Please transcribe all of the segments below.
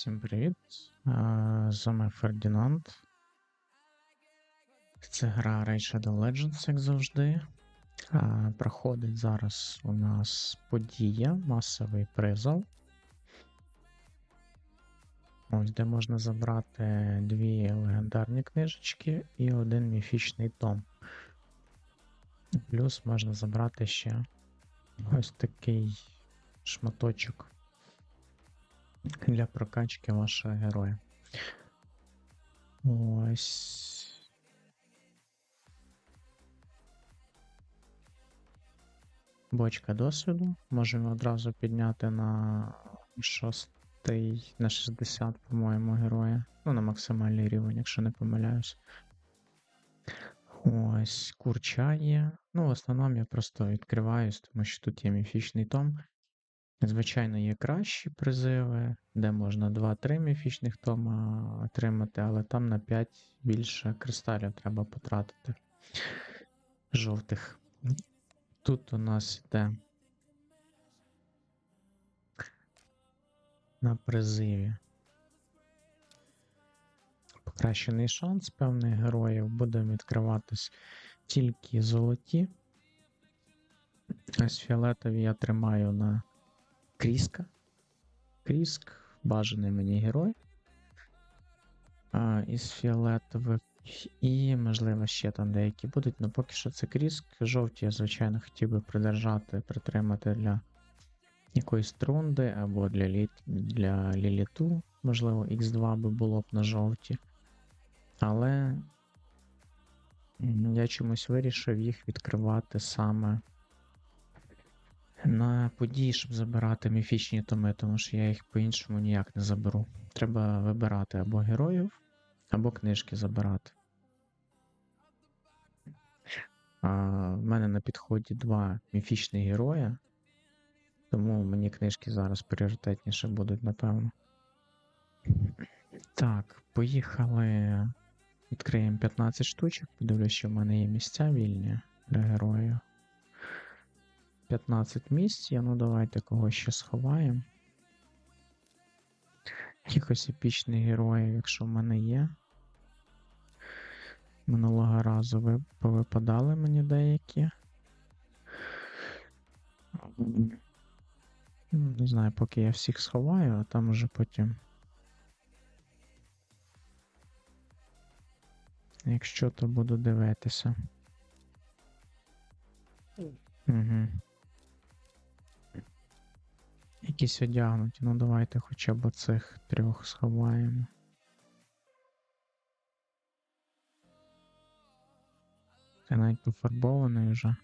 Всім привіт! Е, З вами Фердінанд. Це гра Raid Shadow Legends, як завжди. Е, Проходить зараз у нас подія, масовий призов. Ось де можна забрати дві легендарні книжечки і один міфічний том. Плюс можна забрати ще ось такий шматочок для прокачки вашого героя. Ось. Бочка досвіду. Можемо одразу підняти на шостий, на 60, по-моєму, героя. Ну, на максимальний рівень, якщо не помиляюсь. Ось, курча є. Ну, в основному я просто відкриваюсь, тому що тут є міфічний том. Звичайно, є кращі призиви, де можна 2-3 міфічних тома отримати, але там на 5 більше кристалів треба потратити. Жовтих. Тут у нас йде на призиві. Покращений шанс певних героїв буде відкриватись тільки золоті. Ось фіолетові я тримаю на Кріска. Кріск, бажаний мені герой. А, Із фіолетових. І, можливо, ще там деякі будуть, але поки що це Кріск. Жовті я, звичайно, хотів би придержати, притримати для якоїсь трунди або для лі... для ліліту. Можливо, Х2 би було б на жовті. Але я чомусь вирішив їх відкривати саме на події, щоб забирати міфічні томи, тому що я їх по-іншому ніяк не заберу. Треба вибирати або героїв, або книжки забирати. А, В мене на підході два міфічні герої, тому мені книжки зараз пріоритетніше будуть, напевно. Так, поїхали. Відкриємо 15 штучок. Подивлюсь, що в мене є місця вільні для героїв. 15 місць є, ну давайте когось ще сховаємо. Якихось епічних героїв, якщо в мене є. Минулого разу ви повипадали мені деякі. Не знаю, поки я всіх сховаю, а там уже потім. Якщо то буду дивитися. Угу. Якісь одягнуті. Ну давайте хоча б цих трьох сховаємо. Це навіть пофарбований вже.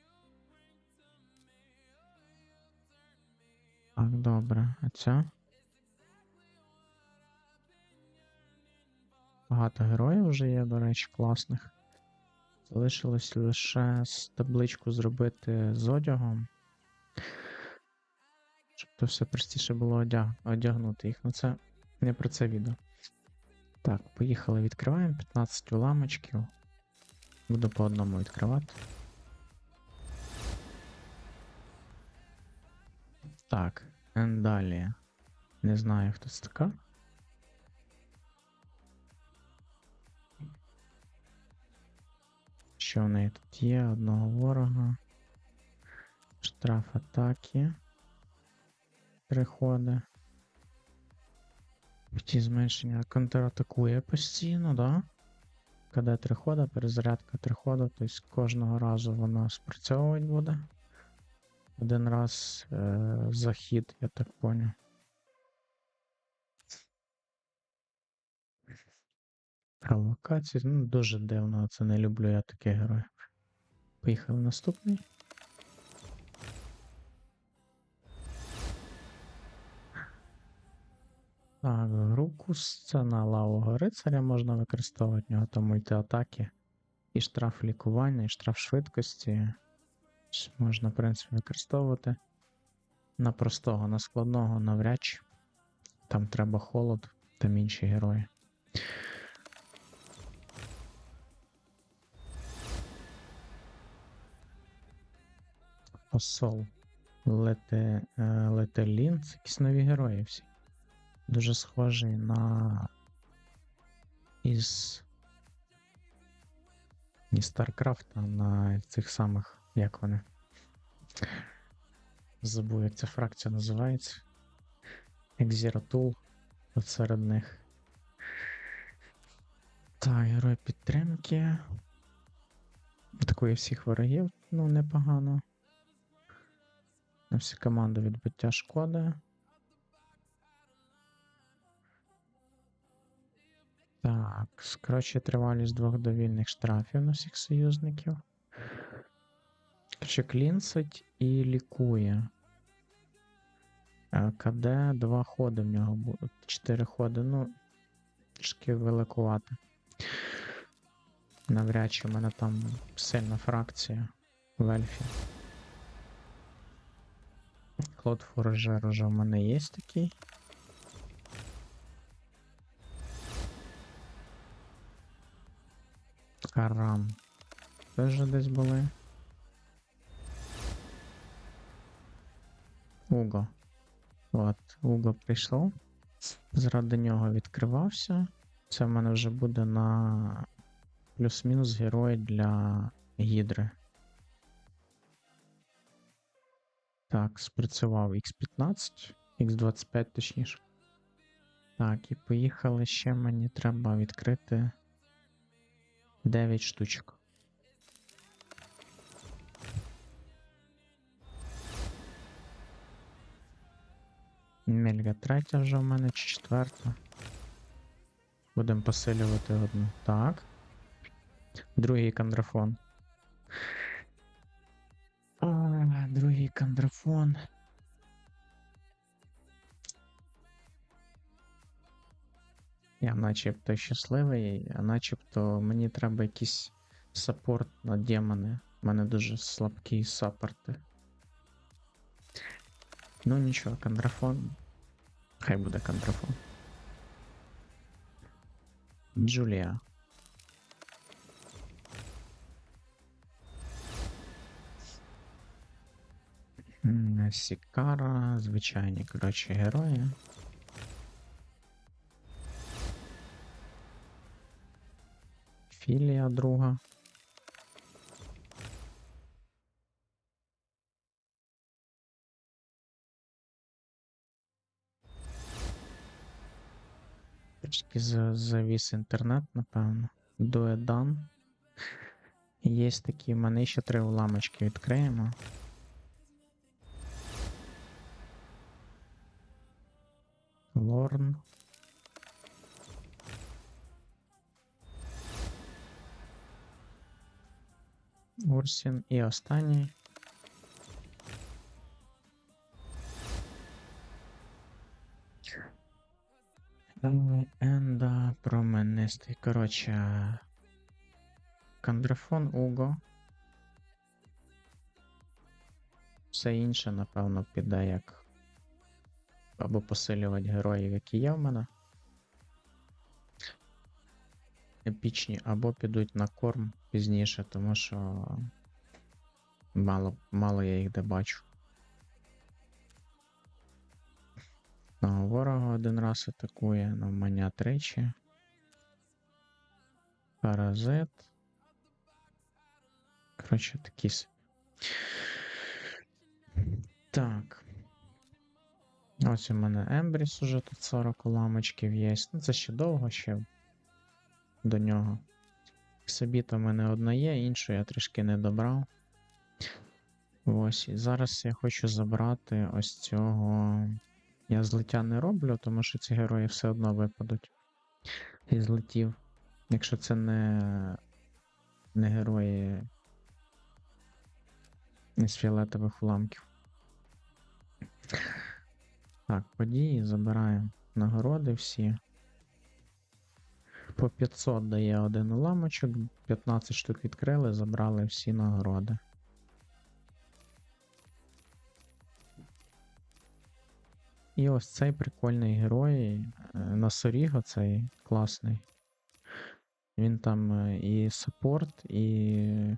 Так, добре, а ця? Багато героїв вже є, до речі, класних. Залишилось лише табличку зробити з одягом. Щоб то все простіше було одяг... одягнути їх. Ну це не про це відео. Так, поїхали, відкриваємо 15 уламочків. Буду по одному відкривати. Так, далі. Не знаю, хто це така. Що в неї тут є? Одного ворога. Штраф атаки. Переходи. Ті зменшення контратакує постійно, да? Коли три хода, перезарядка три хода, тобто кожного разу воно спрацьовувати буде. Один раз е захід, я так поняв. Провокації, ну дуже дивно, це не люблю я таке героїв. Поїхали наступний. Так, Рукус це на лавого рицаря можна використовувати, в нього там мультиатаки. І штраф лікування, і штраф швидкості. Можна, в принципі, використовувати. На простого, на складного навряд чи. Там треба холод, там інші герої. Посол. Лете, е, Летелін. Це якісь нові герої всі. Дуже схожий на із. Не StarCraft, а на цих самих, як вони. Забув, як ця фракція називається. Як Zero Tool от серед них. Так, герой підтримки. Атакує всіх ворогів, ну непогано. На всю команду відбиття шкоди. Так, скорочує тривалість двох довільних штрафів на всіх союзників. Короче, клінсить і лікує. Е, КД два ходи в нього будуть. Чотири ходи, ну, трішки великувати. Навряд чи в мене там сильна фракція в Ельфі. Клод Форожер уже в мене є такий. Карам. Теж десь були. Уго. От, Уго прийшов. Заради нього відкривався. Це в мене вже буде на плюс-мінус герой для Гідри. Так, спрацював X15, X25 точніше. Так, і поїхали ще мені треба відкрити 9 штучок. Мельга третя вже в мене чи четверта. Будемо посилювати одну. Так. Другий кандрафон. А, другий кандрафон. Я начебто щасливий, а начебто мені треба якийсь саппорт на демони. У мене дуже слабкі саппорти. Ну нічого, кандрафон. Хай буде кандрафон. Джулія. Сікара, звичайні, коротше, герої. Філія друга. Трішки завіс інтернет, напевно. Дуедан. Є такі, в мене ще три уламочки відкриємо. Лорн. Урсін і останній. Енда променистий. Коротше. Кандрафон Уго. Все інше, напевно, піде як. Або посилювати героїв, які є в мене. Епічні, або підуть на корм пізніше, тому що мало, мало я їх де бачу. Ну, ворога один раз атакує, маня тричі. Паразит. Коротше, такі. с- Так. Ось у мене Ембріс уже тут 40 уламочків є. Ну, це ще довго ще до нього. Собі то в мене одна є, іншу я трішки не добрав. Ось, і зараз я хочу забрати ось цього. Я злиття не роблю, тому що ці герої все одно випадуть. І злетів. Якщо це не, не герої із фіолетових уламків. Так, події забираємо нагороди всі. По 500 дає один уламочок, 15 штук відкрили, забрали всі нагороди. І ось цей прикольний герой. е, Носоріго цей класний. Він там е, і саппорт, і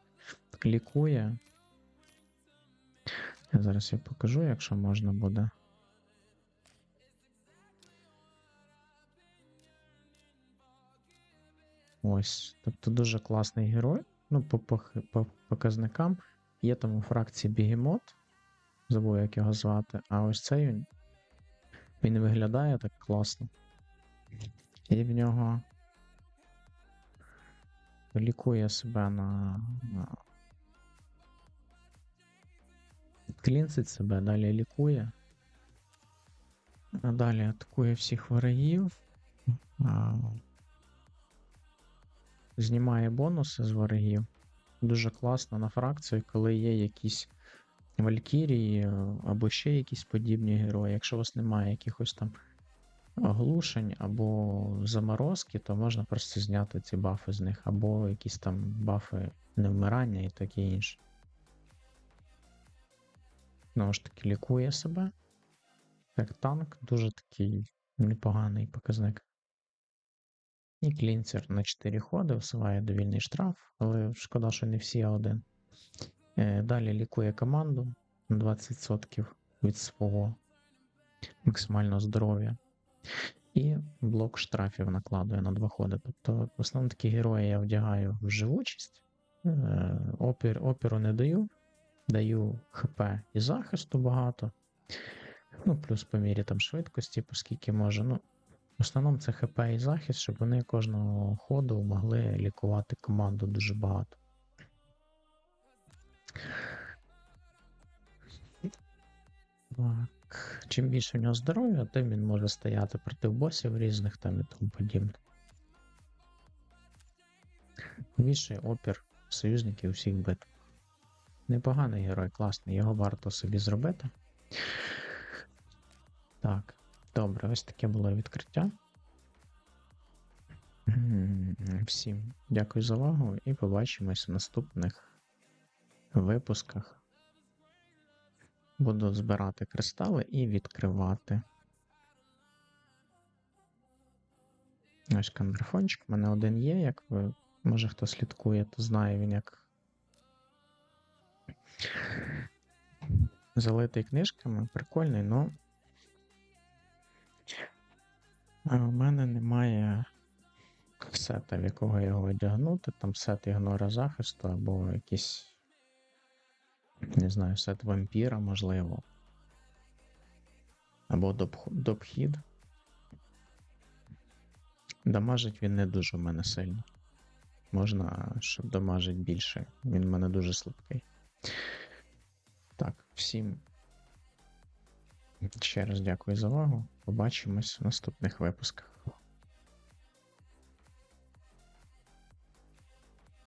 лікує. Зараз я покажу, якщо можна буде. Ось. Тобто дуже класний герой. Ну, по, пох- по показникам. Є там у фракції Бігемот. Забув, як його звати. А ось цей він. Він виглядає так класно. І в нього лікує себе на. на... Клінцить себе, далі лікує. А далі атакує всіх ворогів. Знімає бонуси з ворогів. Дуже класно на фракцію, коли є якісь Валькірії е, або ще якісь подібні герої. Якщо у вас немає якихось там оглушень або заморозки, то можна просто зняти ці бафи з них, або якісь там бафи невмирання і таке інше. Знову ж таки, лікує себе. Як танк, дуже такий непоганий показник. І клінцер на 4 ходи всуває довільний штраф, але шкода, що не всі а один. Е, Далі лікує команду на 20% від свого максимального здоров'я. І блок штрафів накладує на два ходи. Тобто, в основному такі герої я вдягаю в живучість, е, опір, опіру не даю, даю ХП і захисту багато. Ну, плюс по мірі там швидкості, оскільки може. Ну, в основному це ХП і захист, щоб вони кожного ходу могли лікувати команду дуже багато. Так. Чим більше в нього здоров'я, тим він може стояти проти босів різних там і тому подібне. Більший опір союзників усіх битв. Непоганий герой, класний, його варто собі зробити. Так, добре, ось таке було відкриття. Всім дякую за увагу і побачимось в наступних випусках. Буду збирати кристали і відкривати. Ось камбрифончик. У мене один є, як ви, може хто слідкує, то знає він як. Залитий книжками, прикольний, но. У мене немає сета, в якого його одягнути. Там сет ігнора захисту або якийсь. Не знаю, сет вампіра, можливо. Або допх- допхід. Дамажить він не дуже в мене сильно. Можна, щоб дамажить більше. Він в мене дуже слабкий. Так, всім ще раз дякую за увагу. Побачимось в наступних випусках.